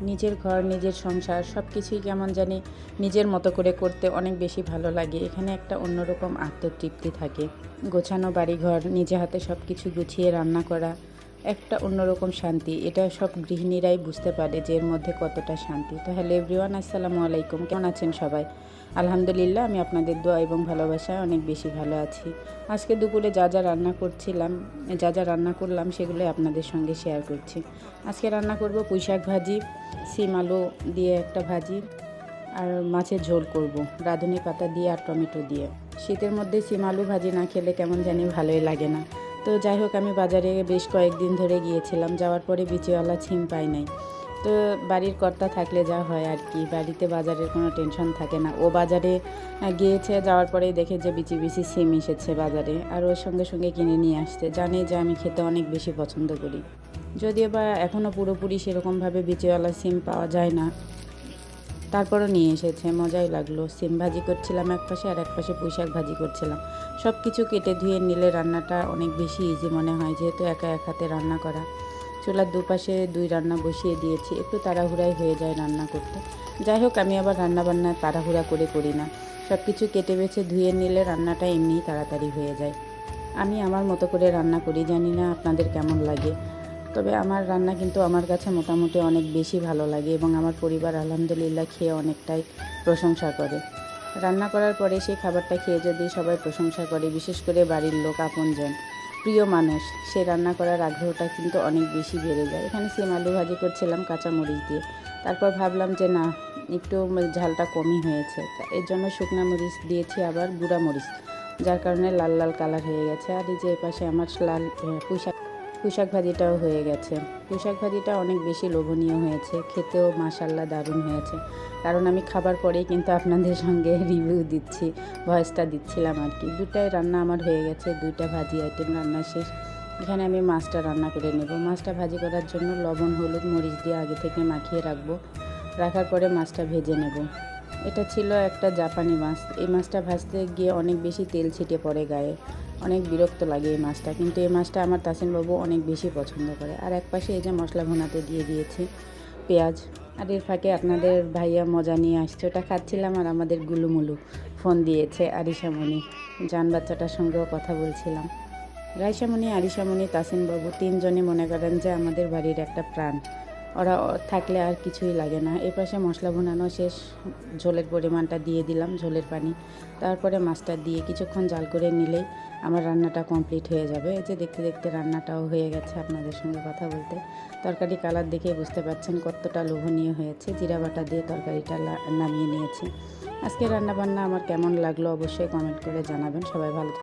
নিজের ঘর, নিজের সংসার সব কিছুই কেমন জানি নিজের মতো করে করতে অনেক বেশি ভালো লাগে। এখানে একটা অন্যরকম আত্মতৃপ্তি থাকে। গোছানো বাড়িঘর, নিজে হাতে সব কিছু গুছিয়ে রান্না করা একটা অন্যরকম শান্তি। এটা সব গৃহিণীরাই বুঝতে পারে যে এর মধ্যে কতটা শান্তি। তো হ্যালো এভরিওয়ান আসসালামু আলাইকুম। কেমন আছেন সবাই? আলহামদুলিল্লাহ, আমি আপনাদের দোয়া এবং ভালোবাসায় অনেক বেশি ভালো আছি। আজকে দুপুরে যা যা রান্না করছিলাম, যা যা রান্না করলাম সেগুলোই আপনাদের সঙ্গে শেয়ার করছি। আজকে রান্না করব পুঁইশাক ভাজি, সিম আলু দিয়ে একটা ভাজি, আর মাছের ঝোল করব। রাঁধুনি পাতা দিয়ে আর টমেটো দিয়ে। শীতের মধ্যে সিম আলু ভাজি না খেলে কেমন জানি ভালোই লাগে না। তো যাই হোক, আমি বাজারে বেশ কয়েকদিন ধরে গিয়েছিলাম। যাওয়ার পরে বিচিওয়ালা ছিম পাই নাই। তো বাড়ির কর্তা থাকলে যা হয় আর কি, বাড়িতে বাজারের কোনো টেনশন থাকে না। ও বাজারে গিয়েছে, যাওয়ার পরেই দেখে যে বিচি বিচি সিম এসেছে বাজারে। আর ওর সঙ্গে সঙ্গে কিনে নিয়ে আসছে। জানে যে আমি খেতে অনেক বেশি পছন্দ করি। যদিও বা এখনও পুরোপুরি সেরকমভাবে বিচিওয়ালা সিম পাওয়া যায় না। তারপরও নিয়ে এসেছে, মজাই লাগল। সিম ভাজি করছিলাম এক পাশে আর এক পাশে পুঁইশাক ভাজি করছিলাম। সব কিছু কেটে ধুয়ে নিলে রান্নাটা অনেক বেশি ইজি মনে হয়, যেহেতু একা এক হাতে রান্না করা। চুলার দুপাশে দুই রান্না বসিয়ে দিয়েছি, একটু তাড়াহুড়াই হয়ে যায় রান্না করতে। যাই হোক, আমি আবার রান্না বান্না তাড়াহুড়া করে করি না। সব কিছু কেটে বেছে ধুয়ে নিলে রান্নাটা এমনিই তাড়াতাড়ি হয়ে যায়। আমি আমার মতো করে রান্না করি, জানি না আপনাদের কেমন লাগে। তবে আমার রান্না কিন্তু আমার কাছে মোটামুটি অনেক বেশি ভালো লাগে এবং আমার পরিবার আলহামদুলিল্লাহ খেয়ে অনেকটাই প্রশংসা করে। রান্না করার পরে সেই খাবারটা খেয়ে যদি সবাই প্রশংসা করে, বিশেষ করে বাড়ির লোক, আপনজন, প্রিয় মানুষ, সে রান্না করার আগ্রহটা কিন্তু অনেক বেশি বেড়ে যায়। এখানে সিম আলু ভাজি করছিলাম কাঁচা মরিচ দিয়ে। তারপর ভাবলাম যে না, একটু ঝালটা কমই হয়েছে। এর জন্য শুকনা মরিচ দিয়েছি, আবার গুঁড়া মরিচ, যার কারণে লাল লাল কালার হয়ে গেছে। আর এই যে এই পাশে আমার লাল পুঁইশাক পুঁইশাক ভাজিটাও হয়ে গেছে। পুঁইশাক ভাজিটা অনেক বেশি লোভনীয় হয়েছে। খেতেও মাসাল্লাহ দারুণ হয়েছে। কারণ আমি খাবার পরেই কিন্তু আপনাদের সঙ্গে রিভিউ দিচ্ছি ভয়েসটা দিচ্ছিলাম আর কি। দুটাই রান্না আমার হয়ে গেছে, দুইটা ভাজি আইটেম রান্না শেষ। এখানে আমি মাছটা রান্না করে নেব। মাছটা ভাজি করার জন্য লবণ, হলুদ, মরিচ দিয়ে আগে থেকে মাখিয়ে রাখব। রাখার পরে মাছটা ভেজে নেব। এটা ছিল একটা জাপানি মাছ। এই মাছটা ভাজতে গিয়ে অনেক বেশি তেল ছিটে পড়ে গায়ে। অনেক বিরক্ত লাগে এই মাছটা। কিন্তু এই মাছটা আমার তাসিনবাবু অনেক বেশি পছন্দ করে। আর এক পাশে এই যে মশলা ভোনাতে দিয়ে দিয়েছি পেঁয়াজ। আর এর ফাঁকে আপনাদের ভাইয়া মজা নিয়ে আসছে। ওটা খাচ্ছিলাম আর আমাদের গুলুমুলু ফোন দিয়েছে আরিশামণি। জান বাচ্চাটার সঙ্গেও কথা বলছিলাম। রাইসামণি আরিশামণি, তাসিনবাবু তিনজনই মনে করেন যে আমাদের বাড়ির একটা প্রাণ। ওরা থাকলে আর কিছুই লাগে না। এ পাশে মশলা ভুনানো শেষ। ঝোলের পরিমাণটা দিয়ে দিলাম, ঝোলের পানি। তারপরে মাছটা দিয়ে কিছুক্ষণ জাল করে নিলেই আমার রান্নাটা কমপ্লিট হয়ে যাবে। এই যে দেখতে দেখতে রান্নাটাও হয়ে গেছে আপনাদের সঙ্গে কথা বলতে। তরকারি কালার দেখে বুঝতে পারছেন কতটা লোভনীয় হয়েছে। জিরা বাটা দিয়ে তরকারিটা নামিয়ে নিয়েছি। আজকে রান্নাবান্না আমার কেমন লাগল অবশ্যই কমেন্ট করে জানাবেন। সবাই ভালো